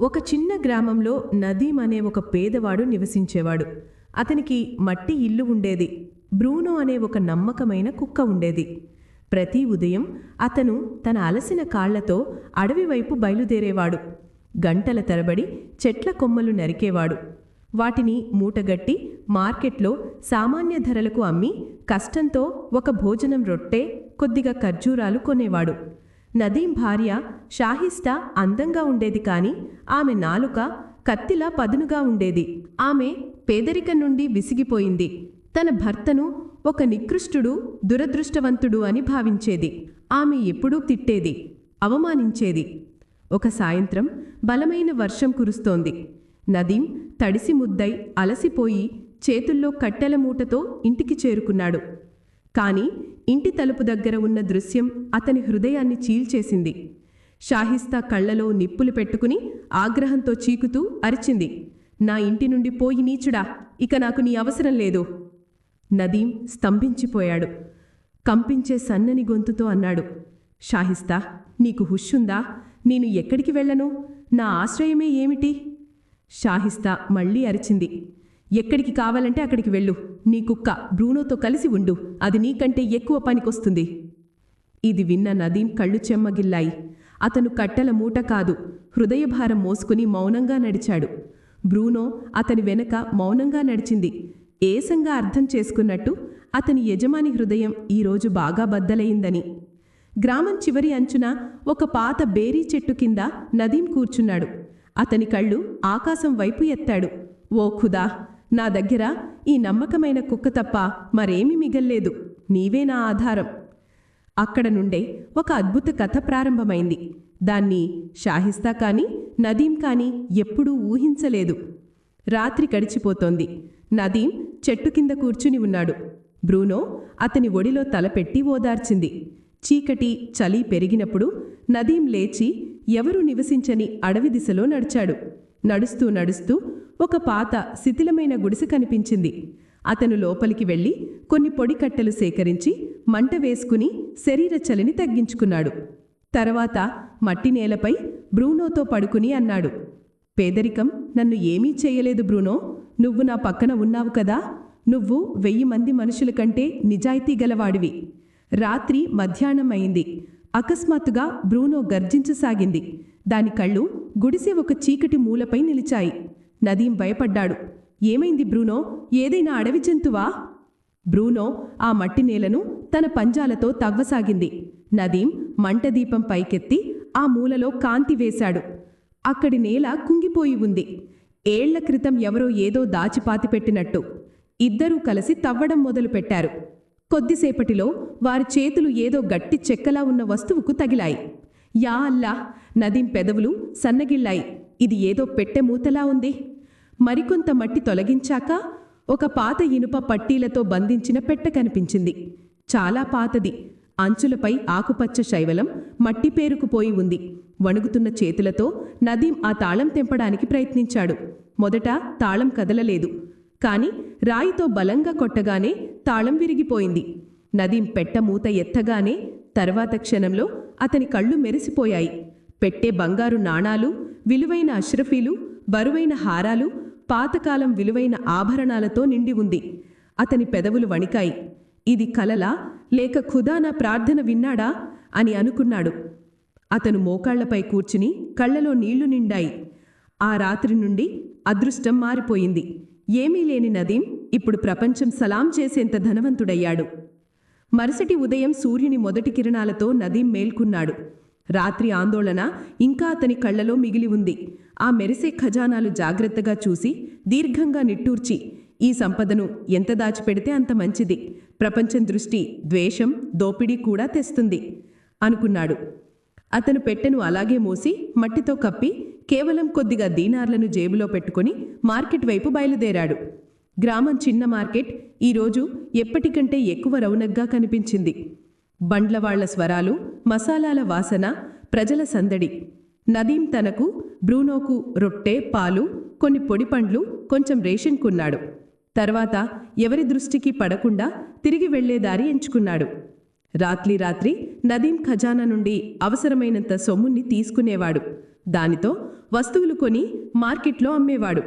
ఒక చిన్న గ్రామంలో నదీం అనే ఒక పేదవాడు నివసించేవాడు. అతనికి మట్టి ఇల్లు ఉండేది. బ్రూనో అనే ఒక నమ్మకమైన కుక్క ఉండేది. ప్రతి ఉదయం అతను తన అలసిన కాళ్ళతో అడవి వైపు బయలుదేరేవాడు. గంటల తరబడి చెట్ల కొమ్మలు నరికేవాడు. వాటిని మూటగట్టి మార్కెట్లో సామాన్య ధరలకు అమ్మి కష్టంతో ఒక భోజనం రొట్టె కొద్దిగా ఖర్జూరాలు కొనేవాడు. నదీం భార్య షాహిస్టా అందంగా ఉండేది కాని ఆమె నాలుక కత్తిలా పదునుగా ఉండేది. ఆమె పేదరికం నుండి విసిగిపోయింది. తన భర్తను ఒక నికృష్టుడు దురదృష్టవంతుడు అని భావించేది. ఆమె ఎప్పుడూ తిట్టేది అవమానించేది. ఒక సాయంత్రం బలమైన వర్షం కురుస్తోంది. నదీం తడిసి ముద్దై అలసిపోయి చేతుల్లో కట్టెల మూటతో ఇంటికి చేరుకున్నాడు. కాని ఇంటి తలుపు దగ్గర ఉన్న దృశ్యం అతని హృదయాన్ని చీల్చేసింది. షాహిస్తా కళ్ళలో నిప్పులు పెట్టుకుని ఆగ్రహంతో చీకుతూ అరిచింది. నా ఇంటి నుండి పోయి నీచుడా ఇక నాకు నీ అవసరం లేదు. నదీం స్తంభించిపోయాడు. కంపించే సన్నని గొంతుతో అన్నాడు. షాహిస్తా నీకు హుషుందా? నేను ఎక్కడికి వెళ్ళను? నా ఆశ్రయమే ఏమిటి? షాహిస్తా మళ్ళీ అరిచింది. ఎక్కడికి కావాలంటే అక్కడికి వెళ్ళు. నీ కుక్క బ్రూనోతో కలిసి ఉండు. అది నీకంటే ఎక్కువ పనికొస్తుంది. ఇది విన్న నదీం కళ్ళు చెమ్మగిల్లాయి. అతను కట్టెల మూట కాదు హృదయభారం మోసుకుని మౌనంగా నడిచాడు. బ్రూనో అతని వెనక మౌనంగా నడిచింది. ఏసంగా అర్థం చేసుకున్నట్టు అతని యజమాని హృదయం ఈరోజు బాగా బద్దలయిందని గ్రామం చివరి అంచున ఒక పాత బేరీ చెట్టు కింద నదీం కూర్చున్నాడు. అతని కళ్ళు ఆకాశం వైపు ఎత్తాడు. ఓ ఖుదా! నా దగ్గర ఈ నమ్మకమైన కుక్క తప్ప మరేమీ మిగల్లేదు. నీవే నా ఆధారం. అక్కడ నుండే ఒక అద్భుత కథ ప్రారంభమైంది. దాన్ని షాహిస్తా కానీ నదీం కానీ ఎప్పుడూ ఊహించలేదు. రాత్రి గడిచిపోతోంది. నదీం చెట్టు కింద కూర్చుని ఉన్నాడు. బ్రూనో అతని ఒడిలో తలపెట్టి ఓదార్చింది. చీకటి చలి పెరిగినప్పుడు నదీం లేచి ఎవరు నివసించని అడవి దిశలో నడిచాడు. నడుస్తూ నడుస్తూ ఒక పాత శిథిలమైన గుడిసె కనిపించింది. అతను లోపలికి వెళ్ళి కొన్ని పొడి కట్టెలు సేకరించి మంట వేసుకుని శరీర చలిని తగ్గించుకున్నాడు. తర్వాత మట్టి నేలపై బ్రూనోతో పడుకుని అన్నాడు. పేదరికం నన్ను ఏమీ చేయలేదు బ్రూనో. నువ్వు నా పక్కన ఉన్నావు కదా. నువ్వు వెయ్యి మంది మనుషుల కంటే నిజాయితీ గలవాడివి. రాత్రి మధ్యాహ్నం అయింది. అకస్మాత్తుగా బ్రూనో గర్జించసాగింది. దాని కళ్ళు గుడిసె ఒక చీకటి మూలపై నిలిచాయి. నదీం భయపడ్డాడు. ఏమైంది బ్రూనో? ఏదైనా అడవి జంతువా? బ్రూనో ఆ మట్టి నేలను తన పంజాలతో తవ్వసాగింది. నదీం మంటదీపం పైకెత్తి ఆ మూలలో కాంతి వేశాడు. అక్కడి నేల కుంగిపోయి ఉంది. ఏళ్ళ క్రితం ఎవరో ఏదో దాచిపాతిపెట్టినట్టు ఇద్దరూ కలిసి తవ్వడం మొదలుపెట్టారు కొద్దిసేపటిలో వారి చేతులు ఏదో గట్టి చెక్కలా ఉన్న వస్తువుకు తగిలాయి. యా అల్లా! నదీం పెదవులు సన్నగిల్లాయి ఇది ఏదో పెట్టె మూతలా ఉంది. మరికొంత మట్టి తొలగించాక ఒక పాత ఇనుప పట్టీలతో బంధించిన పెట్టె కనిపించింది. చాలా పాతది. అంచులపై ఆకుపచ్చ శైవలం మట్టి పేరుకుపోయి ఉంది. వణుగుతున్న చేతులతో నదీం ఆ తాళం తెంపడానికి ప్రయత్నించాడు. మొదట తాళం కదలలేదు. కాని రాయితో బలంగా కొట్టగానే తాళం విరిగిపోయింది. నదీం పెట్ట మూత ఎత్తగానే తర్వాత క్షణంలో అతని కళ్ళు మెరిసిపోయాయి. పెట్టే బంగారు నాణాలు విలువైన అష్రఫీలు బరువైన హారాలు పాతకాలం విలువైన ఆభరణాలతో నిండి ఉంది. అతని పెదవులు వణికాయి. ఇది కలలా లేక ఖుదా నా ప్రార్థన విన్నాడా అని అనుకున్నాడు. అతను మోకాళ్ళపై కూర్చుని కళ్ళలో నీళ్ళు నిండాయి. ఆ రాత్రి నుండి అదృష్టం మారిపోయింది. ఏమీ లేని నదీం ఇప్పుడు ప్రపంచం సలాం చేసేంత ధనవంతుడయ్యాడు. మరుసటి ఉదయం సూర్యుని మొదటి కిరణాలతో నదీం మేల్కున్నాడు. రాత్రి ఆందోళన ఇంకా అతని కళ్ళలో మిగిలి ఉంది. ఆ మెరిసే ఖజానాలు జాగ్రత్తగా చూసి దీర్ఘంగా నిట్టూర్చి ఈ సంపదను ఎంత దాచిపెడితే అంత మంచిది. ప్రపంచం దృష్టి ద్వేషం దోపిడీ కూడా తెస్తుంది. అనుకున్నాడు. అతను పెట్టెను అలాగే మోసి మట్టితో కప్పి కేవలం కొద్దిగా దీనార్లను జేబులో పెట్టుకుని మార్కెట్ వైపు బయలుదేరాడు. గ్రామం చిన్న మార్కెట్ ఈరోజు ఎప్పటికంటే ఎక్కువ రౌనగ్గా కనిపించింది. బండ్లవాళ్ళ స్వరాలు మసాలాల వాసన ప్రజల సందడి. నదీం తనకు బ్రూనోకు రొట్టె పాలు కొన్ని పొడి పండ్లు కొంచెం రేషన్ కొన్నాడు. తర్వాత ఎవరి దృష్టికి పడకుండా తిరిగి వెళ్ళే దారి ఎంచుకున్నాడు. రాత్రి రాత్రి నదీం ఖజానా నుండి అవసరమైనంత సొమ్ముని తీసుకునేవాడు. దానితో వస్తువులు కొని మార్కెట్లో అమ్మేవాడు.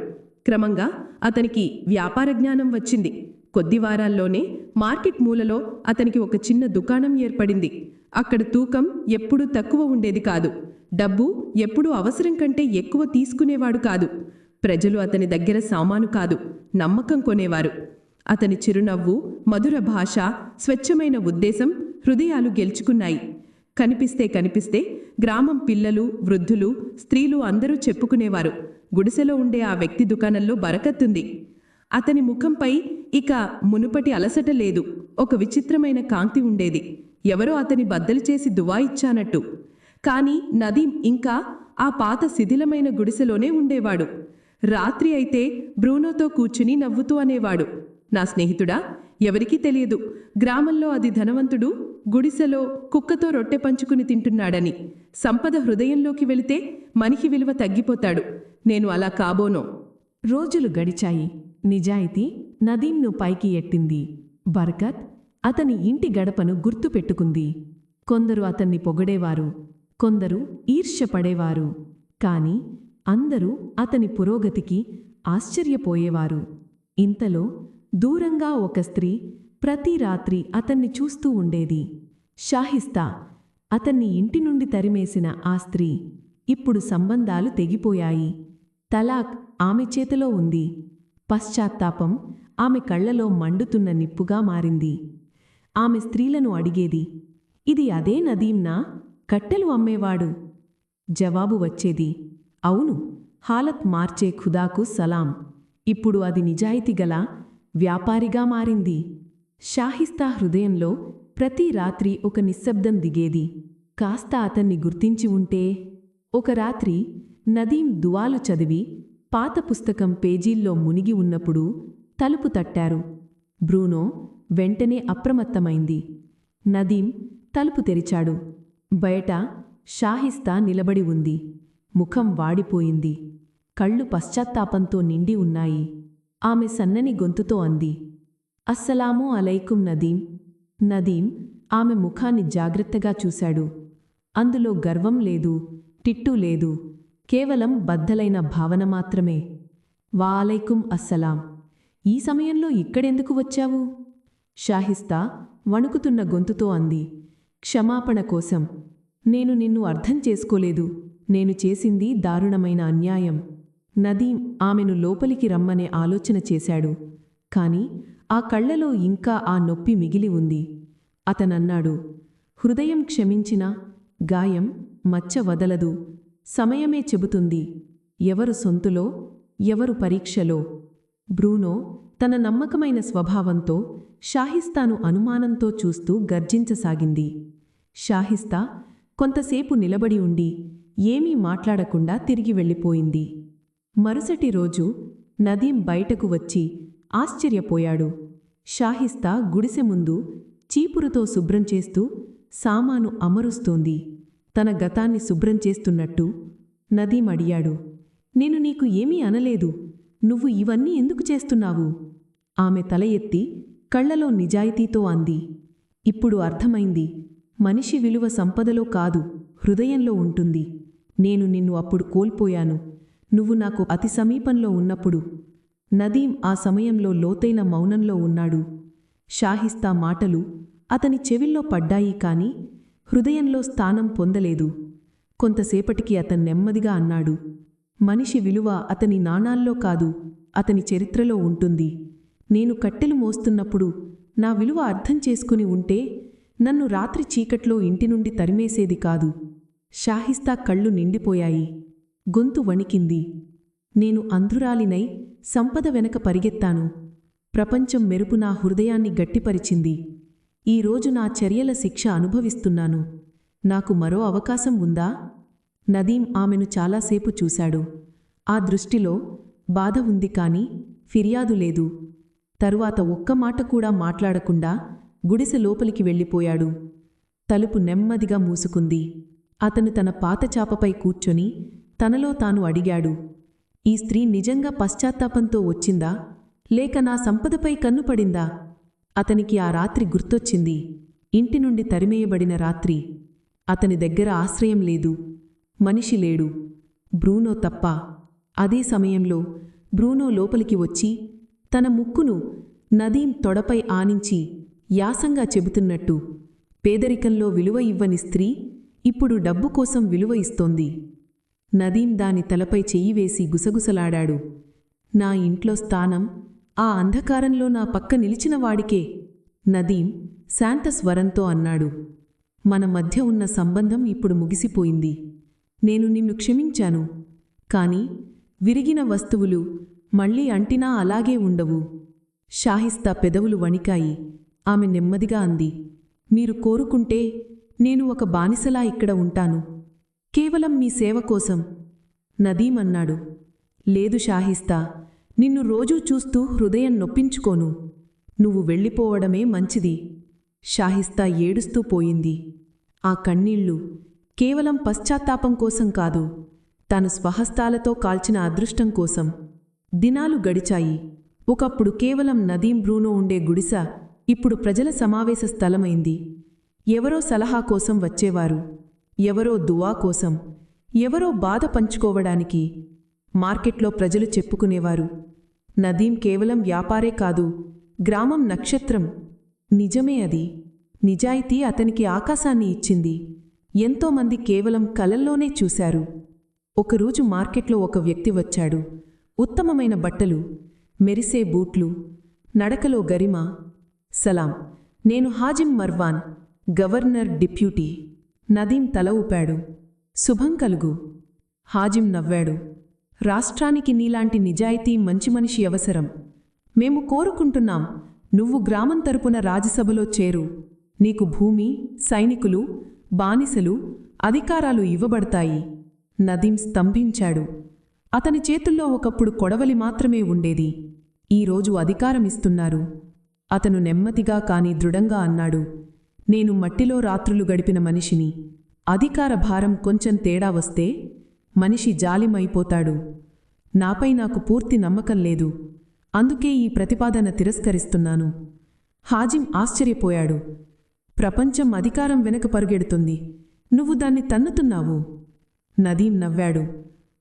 క్రమంగా అతనికి వ్యాపార జ్ఞానం వచ్చింది. కొద్ది వారాల్లోనే మార్కెట్ మూలలో అతనికి ఒక చిన్న దుకాణం ఏర్పడింది. అక్కడ తూకం ఎప్పుడూ తక్కువ ఉండేది కాదు. డబ్బు ఎప్పుడూ అవసరం కంటే ఎక్కువ తీసుకునేవాడు కాదు. ప్రజలు అతని దగ్గర సామాను కాదు నమ్మకం కొనేవారు. అతని చిరునవ్వు మధుర భాష స్వచ్ఛమైన ఉద్దేశం హృదయాలు గెలుచుకున్నాయి. కనిపిస్తే కనిపిస్తే గ్రామం పిల్లలు వృద్ధులు స్త్రీలు అందరూ చెప్పుకునేవారు. గుడిసెలో ఉండే ఆ వ్యక్తి దుకాణంలో బరకత్తుంది. అతని ముఖంపై ఇక మునుపటి అలసట లేదు. ఒక విచిత్రమైన కాంతి ఉండేది. ఎవరో అతని బద్దలు చేసి దువా ఇచ్చానట్టు. కాని నదీం ఇంకా ఆ పాత శిథిలమైన గుడిసెలోనే ఉండేవాడు. రాత్రి అయితే బ్రూనోతో కూర్చుని నవ్వుతూ అనేవాడు. నా స్నేహితుడా ఎవరికీ తెలియదు. గ్రామంలో అది ధనవంతుడు గుడిసెలో కుక్కతో రొట్టె పంచుకుని తింటున్నాడని. సంపద హృదయంలోకి వెళితే మనిషి విలువ తగ్గిపోతాడు. నేను అలా కాబోనో. రోజులు గడిచాయి. నిజాయితీ నదీంను పైకి ఎట్టింది. బర్కత్ అతని ఇంటి గడపను గుర్తుపెట్టుకుంది. కొందరు అతన్ని పొగడేవారు. కొందరు ఈర్ష్యపడేవారు కాని అందరూ అతని పురోగతికి ఆశ్చర్యపోయేవారు. ఇంతలో దూరంగా ఒక స్త్రీ ప్రతి రాత్రి అతన్ని చూస్తూ ఉండేది. షాహిస్తా అతన్ని ఇంటి నుండి తరిమేసిన ఆ స్త్రీ ఇప్పుడు సంబంధాలు తెగిపోయాయి. తలాక్ ఆమె చేతిలో ఉంది. పశ్చాత్తాపం ఆమె కళ్ళలో మండుతున్న నిప్పుగా మారింది. ఆమె స్త్రీలను అడిగేది ఇది అదే నదీంనా కట్టెలు అమ్మేవాడు. జవాబు వచ్చేది అవును హాలత్ మార్చే ఖుదాకు సలాం. ఇప్పుడు అది నిజాయితీగల వ్యాపారిగా మారింది. షాహిస్తా హృదయంలో ప్రతి రాత్రి ఒక నిశ్శబ్దం దిగేది. కాస్త అతన్ని గుర్తించి ఉంటే ఒక రాత్రి నదీం దువాలు చదివి పాత పుస్తకం పేజీల్లో మునిగి ఉన్నప్పుడు తలుపు తట్టారు. బ్రూనో వెంటనే అప్రమత్తమైంది. నదీం తలుపు తెరిచాడు. బయట షాహిస్తా నిలబడి ఉంది. ముఖం వాడిపోయింది. కళ్ళు పశ్చాత్తాపంతో నిండి ఉన్నాయి. ఆమె సన్నని గొంతుతో అంది. అస్సలాము అలైకుం నదీం. నదీం ఆమె ముఖాన్ని జాగ్రత్తగా చూశాడు. అందులో గర్వం లేదు టిట్టు లేదు. కేవలం బద్దలైన భావన మాత్రమే. వాలైకుం అస్సలాం. ఈ సమయంలో ఇక్కడెందుకు వచ్చావు? షాహిస్తా వణుకుతున్న గొంతుతో అంది. క్షమాపణ కోసం. నేను నిన్ను అర్థం చేసుకోలేదు. నేను చేసింది దారుణమైన అన్యాయం. నదీం ఆమెను లోపలికి రమ్మనే ఆలోచన చేశాడు. కాని ఆ కళ్ళలో ఇంకా ఆ నొప్పి మిగిలి ఉంది. అతనన్నాడు హృదయం క్షమించిన గాయం మచ్చ వదలదు సమయమే చెబుతుంది. ఎవరు సొంతులో ఎవరు పరీక్షలో? బ్రూనో తన నమ్మకమైన స్వభావంతో షాహిస్తాను అనుమానంతో చూస్తూ గర్జించసాగింది. షాహిస్తా కొంతసేపు నిలబడి ఉండి ఏమీ మాట్లాడకుండా తిరిగి వెళ్ళిపోయింది. మరుసటి రోజు నదీం బయటకు వచ్చి ఆశ్చర్యపోయాడు. షాహిస్తా గుడిసె ముందు చీపురుతో శుభ్రం చేస్తూ సామాను అమరుస్తోంది. తన గతాన్ని శుభ్రం చేస్తున్నట్టు నదీం అడిగాడు. నేను నీకు ఏమీ అనలేదు. నువ్వు ఇవన్నీ ఎందుకు చేస్తున్నావు? ఆమె తల ఎత్తి కళ్ళలో నిజాయితీతో అంది. ఇప్పుడు అర్థమైంది. మనిషి విలువ సంపదలో కాదు హృదయంలో ఉంటుంది. నేను నిన్ను అప్పుడు కోల్పోయాను. నువ్వు నాకు అతి సమీపంలో ఉన్నప్పుడు. నదీం ఆ సమయంలో లోతైన మౌనంలో ఉన్నాడు. షాహిస్తా మాటలు అతని చెవిల్లో పడ్డాయి కాని హృదయంలో స్థానం పొందలేదు. కొంతసేపటికి అతను నెమ్మదిగా అన్నాడు మనిషి విలువ అతని నాణాల్లో కాదు అతని చరిత్రలో ఉంటుంది. నేను కట్టెలు మోస్తున్నప్పుడు నా విలువ అర్థం చేసుకుని ఉంటే నన్ను రాత్రి చీకట్లో ఇంటి నుండి తరిమేసేది కాదు. షాహిస్తా కళ్ళు నిండిపోయాయి. గొంతు వణికింది. నేను అంధురాలినై సంపద వెనక పరిగెత్తాను. ప్రపంచం మెరుపు నా హృదయాన్ని గట్టిపరిచింది. ఈరోజు నా చర్యల శిక్ష అనుభవిస్తున్నాను. నాకు మరో అవకాశం ఉందా? నదీం ఆమెను చాలాసేపు చూశాడు. ఆ దృష్టిలో బాధ ఉంది కాని ఫిర్యాదు లేదు. తరువాత ఒక్క మాట కూడా మాట్లాడకుండా గుడిసె లోపలికి వెళ్ళిపోయాడు. తలుపు నెమ్మదిగా మూసుకుంది. అతను తన పాతచాపపై కూర్చొని తనలో తాను అడిగాడు. ఈ స్త్రీ నిజంగా పశ్చాత్తాపంతో వచ్చిందా? లేక నా సంపదపై కన్నుపడిందా అతనికి ఆ రాత్రి గుర్తొచ్చింది. ఇంటి నుండి తరిమేయబడిన రాత్రి. అతని దగ్గర ఆశ్రయం లేదు. మనిషి లేడు. బ్రూనో తప్ప. అదే సమయంలో బ్రూనో లోపలికి వచ్చి తన ముక్కును నదీం తొడపై ఆనించి యాసంగా చెబుతున్నట్టు పేదరికంలో విలువ ఇవ్వని స్త్రీ ఇప్పుడు డబ్బు కోసం విలువ ఇస్తోంది. నదీం దాని తలపై చెయ్యి వేసి గుసగుసలాడాడు. నా ఇంట్లో స్థానం ఆ అంధకారంలో నా పక్క నిలిచిన వాడికే నదీం శాంత స్వరంతో అన్నాడు. మన మధ్య ఉన్న సంబంధం ఇప్పుడు ముగిసిపోయింది. నేను నిన్ను క్షమించాను కాని విరిగిన వస్తువులు మళ్ళీ అంటినా అలాగే ఉండవు. షాహిస్తా పెదవులు వణికాయి. ఆమె నెమ్మదిగా అంది మీరు కోరుకుంటే నేను ఒక బానిసలా ఇక్కడ ఉంటాను. కేవలం మీ సేవ కోసం. నదీం అన్నాడు లేదు షాహిస్తా నిన్ను రోజూ చూస్తూ హృదయం నొప్పించుకోను. నువ్వు వెళ్ళిపోవడమే మంచిది. షాహిస్తా ఏడుస్తూ పోయింది. ఆ కన్నీళ్ళు కేవలం పశ్చాత్తాపం కోసం కాదు తాను స్వహస్తాలతో కాల్చిన అదృష్టం కోసం. దినాలు గడిచాయి. ఒకప్పుడు కేవలం నదీం బ్రూనో ఉండే గుడిస ఇప్పుడు ప్రజల సమావేశ స్థలమైంది. ఎవరో సలహా కోసం వచ్చేవారు. ఎవరో దువా కోసం. ఎవరో బాధ పంచుకోవడానికి మార్కెట్లో ప్రజలు చెప్పుకునేవారు. నదీం కేవలం వ్యాపారే కాదు గ్రామం నక్షత్రం. నిజమే అది. నిజాయితీ అతనికి ఆకాశాన్ని ఇచ్చింది. ఎంతోమంది కేవలం కలల్లోనే చూశారు. ఒకరోజు మార్కెట్లో ఒక వ్యక్తి వచ్చాడు. ఉత్తమమైన బట్టలు మెరిసే బూట్లు నడకలో గరిమ సలాం. నేను Hazim Marwan governor deputy. Nadeem తల ఊపాడు. శుభం కలుగు. హాజిం నవ్వాడు. రాష్ట్రానికి నీలాంటి నిజాయితీ మంచి మనిషి అవసరం. మేము కోరుకుంటున్నాం నువ్వు గ్రామం తరపున రాజ్యసభలో చేరు. నీకు భూమి సైనికులు బానిసలు అధికారాలు ఇవ్వబడతాయి. నదీం స్తంభించాడు. అతని చేతుల్లో ఒకప్పుడు కొడవలి మాత్రమే ఉండేది. ఈరోజు అధికారమిస్తున్నారు. అతను నెమ్మదిగా కాని దృఢంగా అన్నాడు నేను మట్టిలో రాత్రులు గడిపిన మనిషిని. అధికార భారం కొంచెం తేడా వస్తే మనిషి జాలిమైపోతాడు. నాపై నాకు పూర్తి నమ్మకం లేదు. అందుకే ఈ ప్రతిపాదన తిరస్కరిస్తున్నాను. హాజిం ఆశ్చర్యపోయాడు. ప్రపంచం అధికారం వెనక పరుగెడుతుంది. నువ్వు దాన్ని తన్నుతున్నావు. నదీం నవ్వాడు.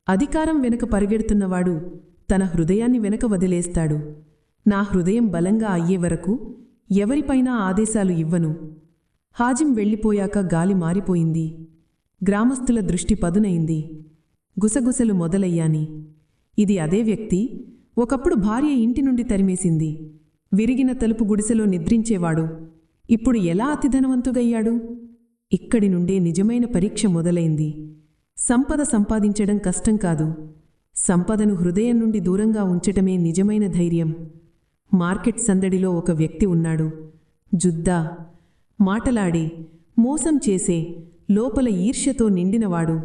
అధికారం వెనక పరిగెడుతున్నవాడు తన హృదయాన్ని వెనక వదిలేస్తాడు. నా హృదయం బలంగా అయ్యే వరకు ఎవరిపైనా ఆదేశాలు ఇవ్వను. హాజిం వెళ్ళిపోయాక గాలి మారిపోయింది. గ్రామస్తుల దృష్టి పదునైంది. గుసగుసలు మొదలయ్యాని. ఇది అదే వ్యక్తి ఒకప్పుడు భార్య ఇంటి నుండి తరిమేసింది. విరిగిన తలుపు గుడిసెలో నిద్రించేవాడు. ఇప్పుడు ఎలా అతిధనవంతుగయ్యాడు ఇక్కడి నుండే నిజమైన పరీక్ష మొదలైంది. సంపద సంపాదించడం కష్టం కాదు. సంపదను హృదయం నుండి దూరంగా ఉంచటమే నిజమైన ధైర్యం. మార్కెట్ సందడిలో ఒక వ్యక్తి ఉన్నాడు. జుద్దా మాటలాడి మోసం చేసే లోపల ఈర్ష్యతో నిండినవాడు.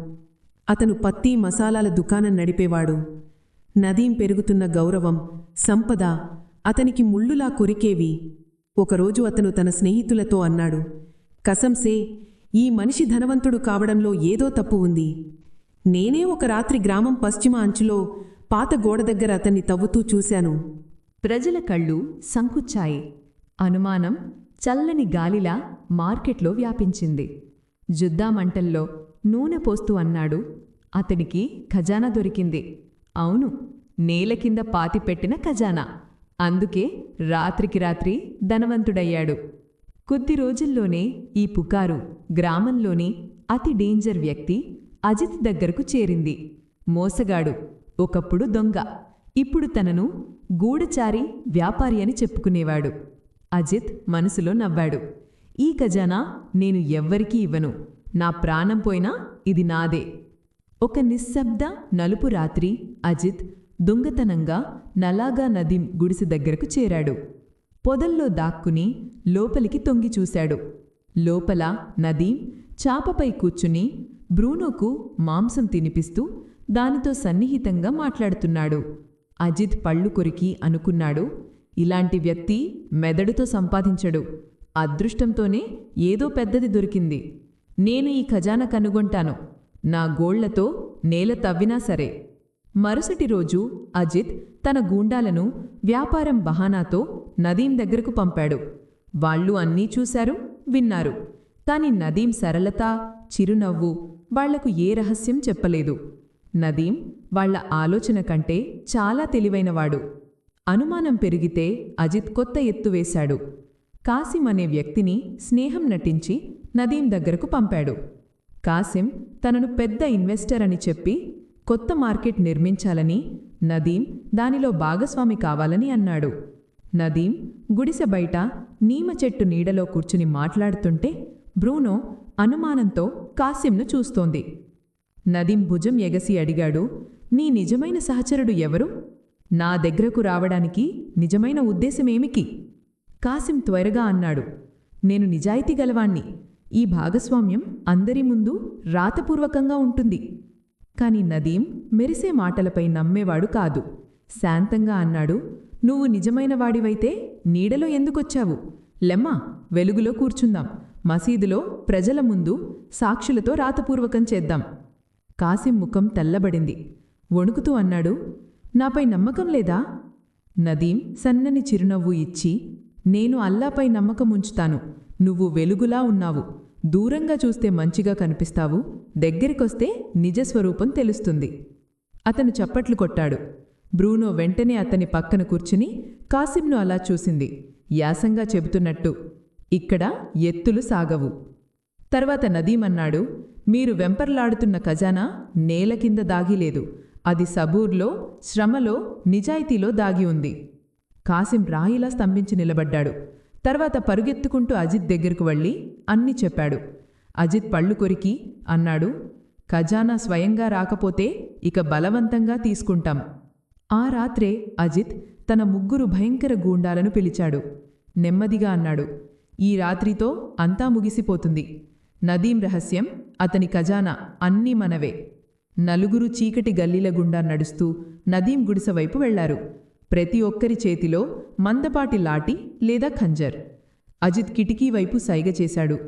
అతను పత్తి మసాలాల దుకాణం నడిపేవాడు. నదీం పెరుగుతున్న గౌరవం సంపద అతనికి ముళ్ళులా కొరికేవి. ఒకరోజు అతను తన స్నేహితులతో అన్నాడు కసంసే ఈ మనిషి ధనవంతుడు కావడంలో ఏదో తప్పు ఉంది. నేనే ఒక రాత్రి గ్రామం పశ్చిమ అంచులో పాత గోడ దగ్గర అతన్ని తవ్వుతూ చూశాను. ప్రజల కళ్ళు సంకుచ్చాయి. అనుమానం చల్లని గాలిలా మార్కెట్లో వ్యాపించింది. జుద్దామంటల్లో నూనె పోస్తూ అన్నాడు. అతనికి ఖజానా దొరికింది. అవును నేల కింద పాతిపెట్టిన ఖజానా. అందుకే రాత్రికి రాత్రి ధనవంతుడయ్యాడు. కొద్ది రోజుల్లోనే ఈ పుకారు గ్రామంలోని అతి డేంజర్ వ్యక్తి అజిత్ దగ్గరకు చేరింది. మోసగాడు ఒకప్పుడు దొంగ. ఇప్పుడు తనను గూఢచారి వ్యాపారి అని చెప్పుకునేవాడు. అజిత్ మనసులో నవ్వాడు. ఈ ఖజానా నేను ఎవ్వరికీ ఇవ్వను. నా ప్రాణం పోయినా ఇది నాదే. ఒక నిశ్శబ్ద నలుపు రాత్రి అజిత్ దొంగతనంగా నలాగా నదీం గుడిసె దగ్గరకు చేరాడు. పొదల్లో దాక్కుని లోపలికి తొంగి చూశాడు. లోపల నదీం చాపపై కూర్చుని బ్రూనోకు మాంసం తినిపిస్తూ దానితో సన్నిహితంగా మాట్లాడుతున్నాడు. అజిత్ పళ్ళు కొరికి అనుకున్నాడు. ఇలాంటి వ్యక్తి మెదడుతో సంపాదించడు. అదృష్టంతోనే ఏదో పెద్దది దొరికింది. నేను ఈ ఖజానా కనుగొంటాను. నా గోళ్ళతో నేల తవ్వినా సరే. మరుసటి రోజు అజిత్ తన గూండాలను వ్యాపారం బహానాతో నదీం దగ్గరకు పంపాడు. వాళ్ళు అన్నీ చూశారు విన్నారు. కాని నదీం సరళత చిరునవ్వు వాళ్ళకు ఏ రహస్యం చెప్పలేదు. నదీం వాళ్ళ ఆలోచన కంటే చాలా తెలివైనవాడు. అనుమానం పెరిగితే అజిత్ కొత్త ఎత్తు వేశాడు. కాసిం అనే వ్యక్తిని స్నేహం నటించి నదీం దగ్గరకు పంపాడు. కాసిం తనను పెద్ద ఇన్వెస్టర్ అని చెప్పి కొత్త మార్కెట్ నిర్మించాలని నదీం దానిలో భాగస్వామి కావాలని అన్నాడు. నదీం గుడిసె బయట నీమ చెట్టు నీడలో కూర్చుని మాట్లాడుతుంటే బ్రూనో అనుమానంతో కాసింను చూస్తోంది. నదీం భుజం ఎగసి అడిగాడు నీ నిజమైన సహచరుడు ఎవరు? నా దగ్గరకు రావడానికి నిజమైన ఉద్దేశమేమికి? కాసిం త్వరగా అన్నాడు నేను నిజాయితీ గలవాణ్ణి. ఈ భాగస్వామ్యం అందరి ముందు రాతపూర్వకంగా ఉంటుంది. కాని నదీం మెరిసే మాటలపై నమ్మేవాడు కాదు. శాంతంగా అన్నాడు నువ్వు నిజమైన వాడివైతే నీడలో ఎందుకొచ్చావు? లెమ్మా వెలుగులో కూర్చుందాం. మసీదులో ప్రజల ముందు సాక్షులతో రాతపూర్వకం చేద్దాం. కాసిం ముఖం తెల్లబడింది. వణుకుతూ అన్నాడు నాపై నమ్మకం లేదా? నదీం సన్నని చిరునవ్వు ఇచ్చి నేను అల్లాపై నమ్మకం ఉంచుతాను. నువ్వు వెలుగులా ఉన్నావు. దూరంగా చూస్తే మంచిగా కనిపిస్తావు. దగ్గరికొస్తే నిజస్వరూపం తెలుస్తుంది. అతను చప్పట్లు కొట్టాడు. బ్రూనో వెంటనే అతని పక్కన కూర్చుని కాసింను అలా చూసింది. యాసంగా చెబుతున్నట్టు ఇక్కడ ఎత్తులు సాగవు. తర్వాత నదీమన్నాడు మీరు వెంపర్లాడుతున్న ఖజానా నేల కింద దాగిలేదు అది సబూర్లో శ్రమలో నిజాయితీలో దాగి ఉంది. కాసిం రాయిలా స్తంభించి నిలబడ్డాడు. తర్వాత పరుగెత్తుకుంటూ అజిత్ దగ్గరకు వెళ్ళి అన్ని చెప్పాడు. అజిత్ పళ్ళు కొరికి అన్నాడు ఖజానా స్వయంగా రాకపోతే ఇక బలవంతంగా తీసుకుంటాం. ఆ రాత్రే అజిత్ తన ముగ్గురు భయంకర గూండాలను పిలిచాడు. నెమ్మదిగా అన్నాడు ఈ రాత్రితో అంతా ముగిసిపోతుంది. నదీం రహస్యం అతని ఖజానా అన్నీ మనవే. నలుగురు చీకటి గల్లీల గుండా నడుస్తూ నదీం గుడిసె వైపు వెళ్ళారు. ప్రతి ఒక్కరి చేతిలో మందపాటి లాటి లేదా ఖంజర్. అజిత్ కిటికీ వైపు సైగ చేశాడు.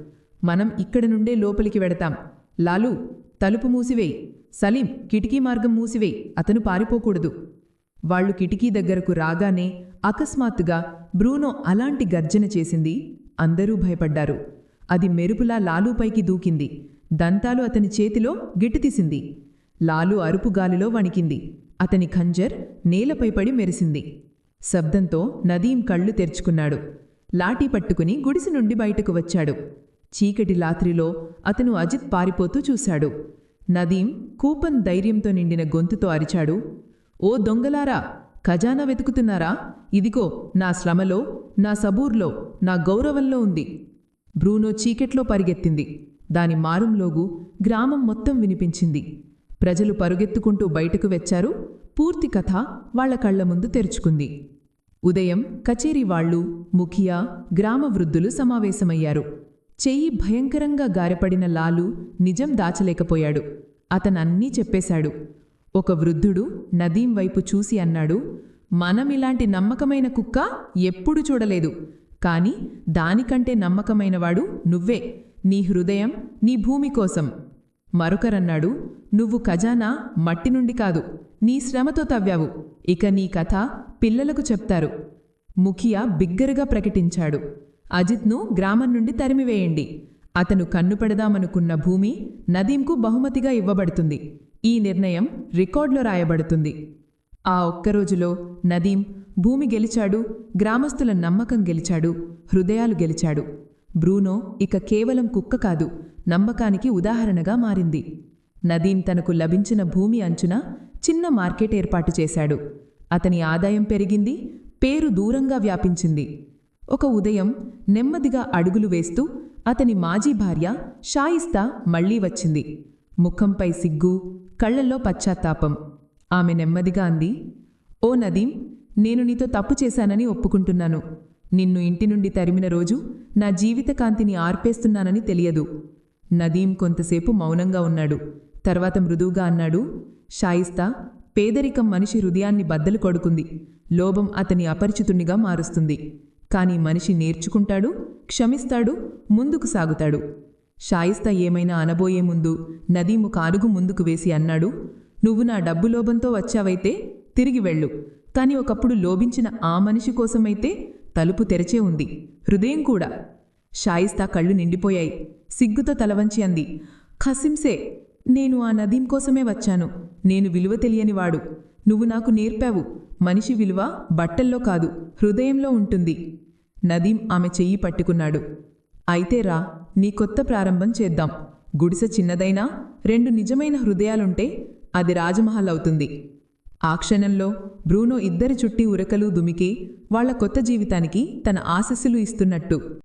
మనం ఇక్కడ నుండే లోపలికి వెడతాం. లాలు తలుపు మూసివేయి. సలీం కిటికీ మార్గం మూసివేయి. అతను పారిపోకూడదు. వాళ్ళు కిటికీ దగ్గరకు రాగానే అకస్మాత్తుగా బ్రూనో అలాంటి గర్జన చేసింది అందరూ భయపడ్డారు. అది మెరుపులా లాలూపైకి దూకింది. దంతాలు అతని చేతిలో గిట్టుతీసింది లాలు అరుపు గాలిలో వణికింది. అతని ఖంజర్ నేలపై పడి మెరిసింది. శబ్దంతో నదీం కళ్ళు తెరుచుకున్నాడు. లాఠీ పట్టుకుని గుడిసె నుండి బయటకు వచ్చాడు. చీకటి రాత్రిలో అతను అజిత్ పారిపోతూ చూశాడు. నదీం కూపన్ ధైర్యంతో నిండిన గొంతుతో అరిచాడు. ఓ దొంగలారా ఖజానా వెతుకుతున్నారా? ఇదిగో నా శ్రమలో నా సబూర్లో నా గౌరవంలో ఉంది. బ్రూనో చీకెట్లో పరిగెత్తింది. దాని మారుంలోగు గ్రామం మొత్తం వినిపించింది. ప్రజలు పరుగెత్తుకుంటూ బయటకు వచ్చారు. పూర్తి కథ వాళ్ళ కళ్ళ ముందు తెరుచుకుంది. ఉదయం కచేరీ వాళ్ళు ముఖియా గ్రామ వృద్ధులు సమావేశమయ్యారు. చెయ్యి భయంకరంగా గారపడిన లాలు నిజం దాచలేకపోయాడు. అతనన్నీ చెప్పేశాడు. ఒక వృద్ధుడు నదీం వైపు చూసి అన్నాడు మనమిలాంటి నమ్మకమైన కుక్క ఎప్పుడు చూడలేదు. కాని దానికంటే నమ్మకమైనవాడు నువ్వే. నీ హృదయం నీ భూమి కోసం. మరొకరన్నాడు నువ్వు ఖజానా మట్టి నుండి కాదు నీ శ్రమతో తవ్వావు. ఇక నీ కథ పిల్లలకు చెప్తారు. ముఖియా బిగ్గరగా ప్రకటించాడు అజిత్ను గ్రామం నుండి తరిమివేయండి. అతను కన్నుపెడదామనుకున్న భూమి నదీంకు బహుమతిగా ఇవ్వబడుతుంది. ఈ నిర్ణయం రికార్డులో రాయబడుతుంది. ఆ ఒక్కరోజులో నదీం భూమి గెలిచాడు గ్రామస్తుల నమ్మకం గెలిచాడు హృదయాలు గెలిచాడు. బ్రూనో ఇక కేవలం కుక్క కాదు నమ్మకానికి ఉదాహరణగా మారింది. నదీం తనకు లభించిన భూమి అంచున చిన్న మార్కెట్ ఏర్పాటు చేశాడు. అతని ఆదాయం పెరిగింది పేరు దూరంగా వ్యాపించింది. ఒక ఉదయం నెమ్మదిగా అడుగులు వేస్తూ అతని మాజీ భార్య షాయిస్తా మళ్ళీ వచ్చింది. ముఖంపై సిగ్గు కళ్ళల్లో పశ్చాత్తాపం. ఆమె నెమ్మదిగా అంది ఓ నదీం నేను నీతో తప్పు చేశానని ఒప్పుకుంటున్నాను. నిన్ను ఇంటి నుండి తరిమిన రోజు నా జీవితకాంతిని ఆర్పేస్తున్నానని తెలియదు. నదీం కొంతసేపు మౌనంగా ఉన్నాడు. తర్వాత మృదువుగా అన్నాడు షాయిస్తా పేదరికం మనిషి హృదయాన్ని బద్దలు కొడుకుంది. లోభం అతని అపరిచితుణ్ణిగా మారుస్తుంది. కాని మనిషి నేర్చుకుంటాడు క్షమిస్తాడు ముందుకు సాగుతాడు. షాయిస్తా ఏమైనా అనబోయే ముందు నదీము కారుగు ముందుకు వేసి అన్నాడు నువ్వు నా డబ్బు లోభంతో వచ్చావైతే తిరిగి వెళ్ళు. కాని ఒకప్పుడు లోభించిన ఆ మనిషి కోసమైతే తలుపు తెరచే ఉంది. హృదయం కూడా. షాయిస్తా కళ్ళు నిండిపోయాయి. సిగ్గుతో తలవంచి అంది. ఖసింసే నేను ఆ నదీం కోసమే వచ్చాను. నేను విలువ తెలియనివాడు నువ్వు నాకు నేర్పావు. మనిషి విలువ బట్టల్లో కాదు హృదయంలో ఉంటుంది. నదీం ఆమె చెయ్యి పట్టుకున్నాడు. అయితే రా నీ కొత్త ప్రారంభం చేద్దాం. గుడిసె చిన్నదైనా రెండు నిజమైన హృదయాలుంటే అది రాజమహల్ అవుతుంది. ఆ క్షణంలో బ్రూనో ఇద్దరి చుట్టి ఉరకలు దుమికి వాళ్ళ కొత్త జీవితానికి తన ఆశస్సులు ఇస్తున్నట్టు.